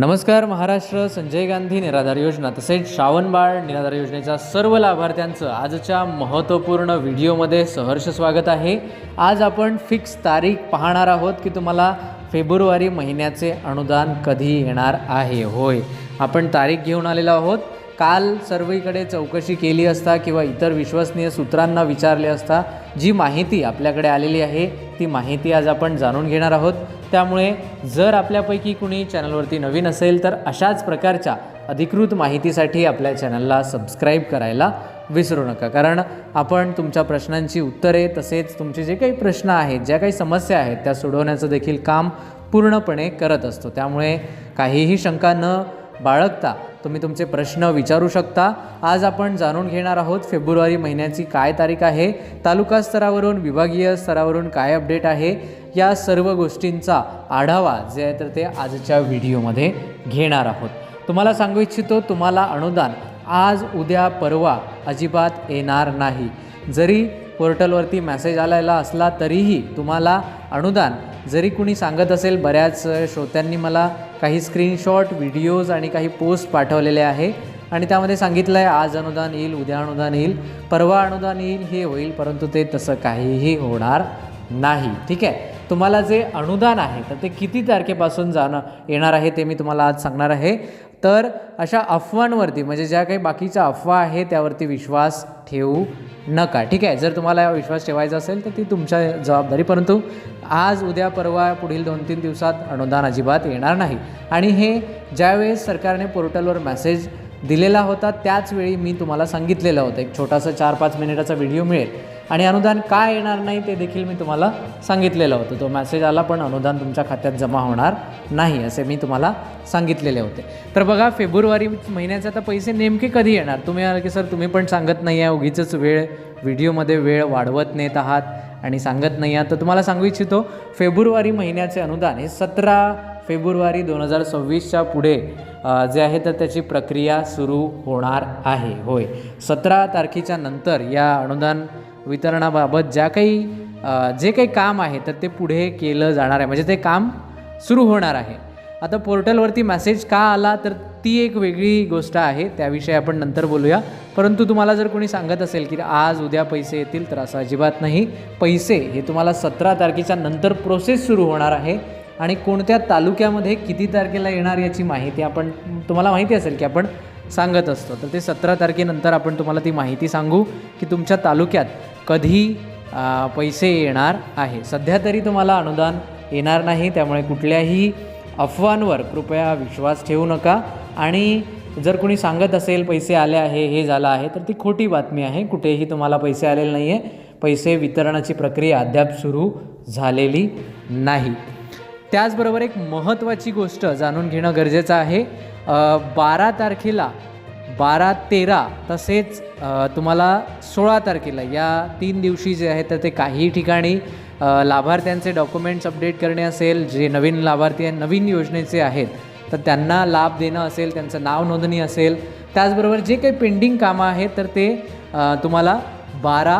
नमस्कार महाराष्ट्र संजय गांधी निराधार योजना तसेच श्रावणबाळ निराधार योजनेच्या सर्व लाभार्थ्यांचं आजच्या महत्त्वपूर्ण व्हिडिओमध्ये सहर्ष स्वागत आहे. आज आपण फिक्स तारीख पाहणार आहोत की तुम्हाला फेब्रुवारी महिन्याचे अनुदान कधी येणार आहे. होय आपण तारीख घेऊन आलेलो आहोत. काल सर्वीकडे चौकशी केली असता किंवा इतर विश्वसनीय सूत्रांना विचारले असता जी माहिती आपल्याकडे आलेली आहे ती माहिती आज आपण जाणून घेणार आहोत. त्यामुळे जर आपल्यापैकी कुणी चॅनलवरती नवीन असेल तर अशाच प्रकारच्या अधिकृत माहितीसाठी आपल्या चॅनलला सबस्क्राईब करायला विसरू नका. कारण आपण तुमच्या प्रश्नांची उत्तरे तसेच तुमचे जे काही प्रश्न आहेत ज्या काही समस्या आहेत त्या सोडवण्याचं देखील काम पूर्णपणे करत असतो. त्यामुळे काहीही शंका न बाळगता तुम्ही तुमचे प्रश्न विचारू शकता. आज आपण जाणून घेणार आहोत फेब्रुवारी महिन्याची काय तारीख आहे तालुका स्तरावरून विभागीय स्तरावरून काय अपडेट आहे या सर्व गोष्टींचा आढावा जे आहे तर ते आजच्या व्हिडिओमध्ये घेणार आहोत. तुम्हाला सांगू इच्छितो तुम्हाला अनुदान आज उद्या परवा अजिबात येणार नाही. जरी पोर्टलवरती मेसेज आलेला असला तरीही तुम्हाला अनुदान जरी कुणी सांगत असेल बऱ्याच श्रोत्यांनी मला काही स्क्रीनशॉट व्हिडिओज आणि काही पोस्ट पाठवलेले आहे आणि त्यामध्ये सांगितलं आहे आज अनुदान येईल उद्या अनुदान येईल परवा अनुदान येईल हे होईल परंतु ते तसं काहीही होणार नाही. ठीक आहे? तुम्हाला जे अनुदान आहे तर ते किती तारखेपासून जाणं येणार आहे ते मी तुम्हाला आज सांगणार आहे. तर अशा अफवांवरती म्हणजे ज्या काही बाकीच्या अफवा आहे त्यावरती विश्वास ठेवू नका. ठीक आहे? जर तुम्हाला विश्वास ठेवायचा असेल तर ती तुमच्या जबाबदारी. परंतु आज उद्या परवा पुढील दोन तीन दिवसात अनुदान अजिबात येणार नाही. आणि हे ज्यावेळेस सरकारने पोर्टलवर मेसेज दिलेला होता त्याचवेळी मी तुम्हाला सांगितलेलं होतं. एक छोटासा चार पाच मिनिटाचा व्हिडिओ मिळेल. आणि अनुदान काय येणार नाही ते देखील मी तुम्हाला सांगितलेलं होतं. तो मॅसेज आला पण अनुदान तुमच्या खात्यात जमा होणार नाही असे मी तुम्हाला सांगितलेले होते. तर बघा फेब्रुवारी महिन्याचे आता पैसे नेमके कधी येणार? तुम्ही म्हणाल की सर तुम्ही पण सांगत नाही आहे उगीच वेळ व्हिडिओमध्ये वेळ वाढवत नेत आहात आणि सांगत नाही आहात. तर तुम्हाला सांगू इच्छितो फेब्रुवारी महिन्याचे अनुदान हे सतरा फेब्रुवारी दोन हजार सव्वीसच्या पुढे जे आहे तर त्याची प्रक्रिया सुरू होणार आहे. होय. सतरा तारखेच्या नंतर या अनुदान वितरणाबाबत ज्या काही जे काही काम आहे तर ते पुढे केलं जाणार आहे. म्हणजे ते काम सुरू होणार आहे. आता पोर्टलवरती मेसेज का आला तर ती एक वेगळी गोष्ट आहे. त्याविषयी आपण नंतर बोलूया. परंतु तुम्हाला जर कोणी सांगत असेल की आज उद्या पैसे येतील तर असं अजिबात नाही. पैसे हे तुम्हाला सतरा तारखेच्या नंतर प्रोसेस सुरू होणार आहे. आणि कोणत्या तालुक्यामध्ये किती तारखेला येणार याची माहिती आपण तुम्हाला माहिती असेल की आपण सांगत असतो. तर ते सतरा तारखेनंतर आपण तुम्हाला ती माहिती सांगू की तुमच्या तालुक्यात कधी पैसे येणार आहे. सध्या तरी तुम्हाला अनुदान येणार नाही त्यामुळे कुठल्याही अफवांवर कृपया विश्वास ठेवू नका. आणि जर कोणी सांगत असेल पैसे आले आहे हे झालं आहे तर ती खोटी बातमी आहे. कुठेही तुम्हाला पैसे आलेले नाही आहे पैसे वितरणाची प्रक्रिया अद्याप सुरू झालेली नाही. त्याचबरोबर एक महत्त्वाची गोष्ट जाणून घेणं गरजेचं आहे. बारा तारखेला बारा तेरा तसेच तुम्हाला सोळा तारखेला या तीन दिवशी जे आहे तर ते काही ठिकाणी लाभार्थ्यांचे डॉक्युमेंट्स अपडेट करणे असेल जे नवीन लाभार्थी आहे नवीन योजनेचे आहेत तर त्यांना लाभ देणं असेल त्यांचं नाव नोंदणी असेल. त्याचबरोबर जे काही पेंडिंग कामं आहेत तर ते तुम्हाला बारा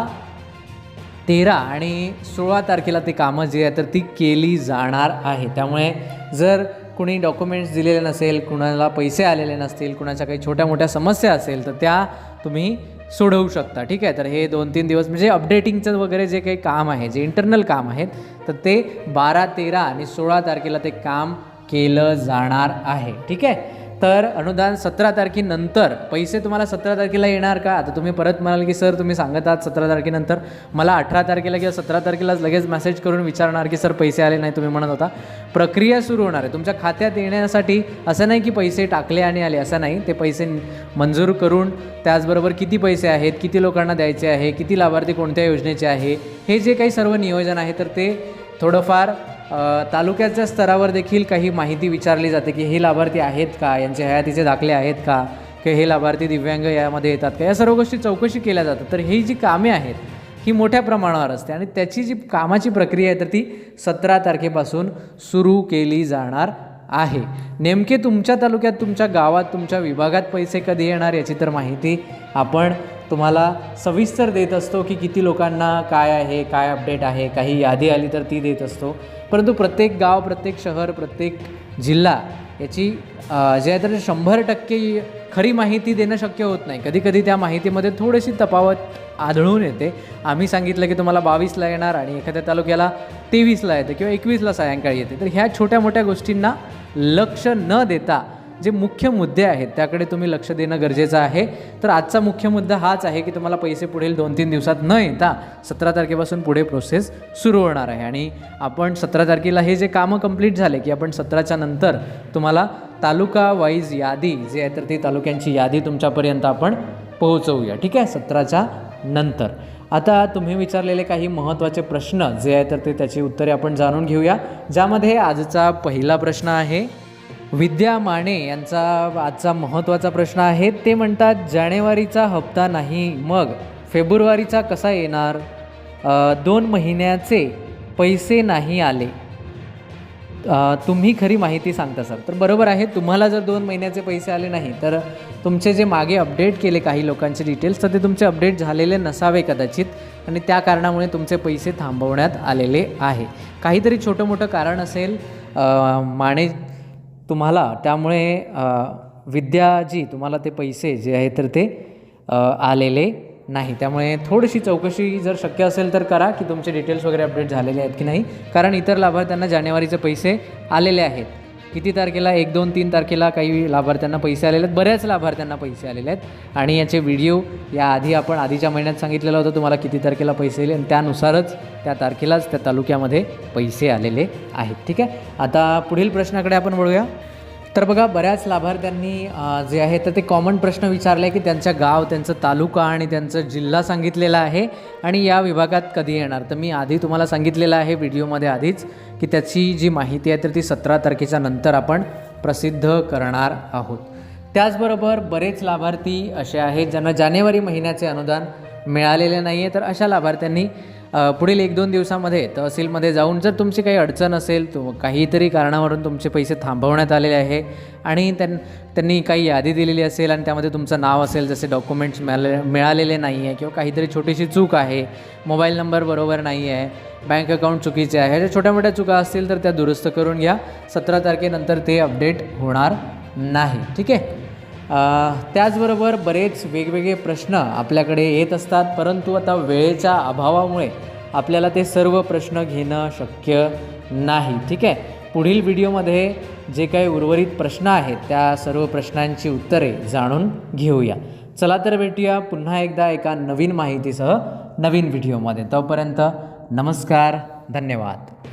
तेरा आणि सोळा तारखेला ते कामं जी आहे तर ती केली जाणार आहे. त्यामुळे जर कुणी डॉक्युमेंट्स दिलेले नसेल कुणाला पैसे आलेले नसतील कुणाच्या काही छोट्या मोठ्या समस्या असेल तर त्या तुम्ही सोडवू शकता. ठीक आहे? तर हे दोन तीन दिवस म्हणजे अपडेटिंगचं वगैरे जे काही काम आहे जे इंटरनल काम आहेत तर ते बारा तेरा आणि सोळा तारखेला ते काम केलं जाणार आहे. ठीक आहे? तर अनुदान सतरा तारखेनंतर पैसे तुम्हाला सतरा तारखेला येणार का? आता तुम्ही परत म्हणाल की सर तुम्ही सांगत आहात सतरा तारखेनंतर. मला अठरा तारखेला किंवा सतरा तारखेलाच लगेच मेसेज करून विचारणार की सर पैसे आले नाही तुम्ही म्हणत होता. प्रक्रिया सुरू होणार आहे. तुमच्या खात्यात येण्यासाठी असं नाही की पैसे टाकले आणि आले असं नाही. ते पैसे मंजूर करून त्याचबरोबर किती पैसे आहेत किती लोकांना द्यायचे आहे किती लाभार्थी कोणत्या योजनेचे आहे हे जे काही सर्व नियोजन आहे तर ते थोडंफार तालुक्याच्या स्तरावर देखील काही माहिती विचारली जाते की हे लाभार्थी आहेत का? यांचे हयातीचे दाखले आहेत का? की हे लाभार्थी दिव्यांग यामध्ये येतात का? या सर्व गोष्टी चौकशी केल्या जातात. तर ही जी कामे आहेत ही मोठ्या प्रमाणावर असते आणि त्याची जी कामाची प्रक्रिया आहे तर ती सतरा तारखेपासून सुरू केली जाणार आहे. नेमके तुमच्या तालुक्यात तुमच्या गावात तुमच्या विभागात पैसे कधी येणार याची तर माहिती आपण तुम्हाला सविस्तर देत असतो की किती लोकांना काय आहे काय अपडेट आहे काही यादी आली तर ती देत असतो. परंतु प्रत्येक गाव प्रत्येक शहर प्रत्येक जिल्हा याची जे आहे तर शंभर टक्के खरी माहिती देणं शक्य होत नाही. कधी कधी त्या माहितीमध्ये थोडीशी तफावत आढळून येते. आम्ही सांगितलं की तुम्हाला बावीसला येणार आणि एखाद्या तालुक्याला तेवीसला येते किंवा एकवीसला सायंकाळी येते. तर ह्या छोट्या मोठ्या गोष्टींना लक्ष न देता जे मुख्य मुद्दे आहेत त्याकडे तुम्ही लक्ष देणं गरजेचं आहे. तर आजचा मुख्य मुद्दा हाच आहे की तुम्हाला पैसे पुढील दोन तीन दिवसात न येता सतरा तारखेपासून पुढे प्रोसेस सुरू होणार आहे. आणि आपण सतरा तारखेला हे जे कामं कंप्लीट झाले की आपण सतराच्या नंतर तुम्हाला तालुका वाईज यादी जे आहे तर ती तालुक्यांची यादी तुमच्यापर्यंत आपण पोहोचवूया. ठीक आहे? सतराच्या नंतर. आता तुम्ही विचारलेले काही महत्त्वाचे प्रश्न जे आहे तर ते त्याची उत्तरे आपण जाणून घेऊया. ज्यामध्ये आजचा पहिला प्रश्न आहे विद्या माने यांचा आजचा महत्त्वाचा प्रश्न आहे. ते म्हणतात जानेवारीचा हप्ता नाही मग फेब्रुवारीचा कसा येणार? दोन महिन्याचे पैसे नाही आले. तुम्ही खरी माहिती सांगता सर. तर बरोबर आहे तुम्हाला जर दोन महिन्याचे पैसे आले नाही तर तुमचे जे मागे अपडेट केले काही लोकांचे डिटेल्स तर ते तुमचे अपडेट झालेले नसावे कदाचित आणि त्या कारणामुळे तुमचे पैसे थांबवण्यात आलेले आहे. काहीतरी छोटं मोठं कारण असेल माने तुम्हाला त्यामुळे विद्या जी तुम्हाला ते पैसे जे आहे तर ते आलेले नाही. त्यामुळे थोडीशी चौकशी जर शक्य असेल तर करा की तुमचे डिटेल्स वगैरे अपडेट झालेले आहेत की नाही. कारण इतर लाभार्थ्यांना जानेवारीचे पैसे आलेले आहेत. किती तारखेला? एक दोन तीन तारखेला काही लाभार्थ्यांना पैसे आलेले आहेत. बऱ्याच लाभार्थ्यांना पैसे आलेले आहेत. आणि याचे व्हिडिओ याआधी आपण आधीच्या महिन्यात सांगितलेलं होतं तुम्हाला किती तारखेला पैसे आले. आणि त्यानुसारच त्या तारखेलाच त्या तालुक्यामध्ये पैसे आलेले आहेत. ठीक आहे? आता पुढील प्रश्नाकडे आपण वळूया. तर बघा बऱ्याच लाभार्थ्यांनी जे आहे तर ते कॉमन प्रश्न विचारले आहे की त्यांच्या गाव त्यांचं तालुका आणि त्यांचं जिल्हा सांगितलेला आहे आणि या विभागात कधी येणार? तर मी आधी तुम्हाला सांगितलेलं आहे व्हिडिओमध्ये आधीच की त्याची जी माहिती आहे तर ती सतरा तारखेच्या नंतर आपण प्रसिद्ध करणार आहोत. त्याचबरोबर बरेच लाभार्थी असे आहेत ज्यांना जानेवारी महिन्याचे अनुदान मिळालेले नाही आहे तर अशा लाभार्थ्यांनी पुढील एक दोन दिवसामध्ये तहसीलमध्ये जाऊन जर तुमची काही अडचण असेल तो काहीतरी कारणावरून तुमचे पैसे थांबवण्यात आलेले आहे आणि त्यां त्यांनी काही यादी दिलेली असेल आणि त्यामध्ये तुमचं नाव असेल जसे डॉक्युमेंट्स मिळाले मिळालेले नाही आहे किंवा काहीतरी छोटीशी चूक आहे मोबाईल नंबर बरोबर नाही आहे बँक अकाउंट चुकीचे आहे ह्या छोट्या मोठ्या चुका असतील तर त्या दुरुस्त करून घ्या. सतरा तारखेनंतर ते अपडेट होणार नाही. ठीक आहे? त्याचबरोबर बरेच वेगवेगळे प्रश्न आपल्याकडे येत असतात परंतु आता वेळेच्या अभावामुळे आपल्याला ते सर्व प्रश्न घेणं शक्य नाही. ठीक आहे? पुढील व्हिडिओमध्ये जे काही उर्वरित प्रश्न आहेत त्या सर्व प्रश्नांची उत्तरे जाणून घेऊया. चला तर भेटूया पुन्हा एकदा एका नवीन माहितीसह नवीन व्हिडिओमध्ये. तोपर्यंत नमस्कार धन्यवाद.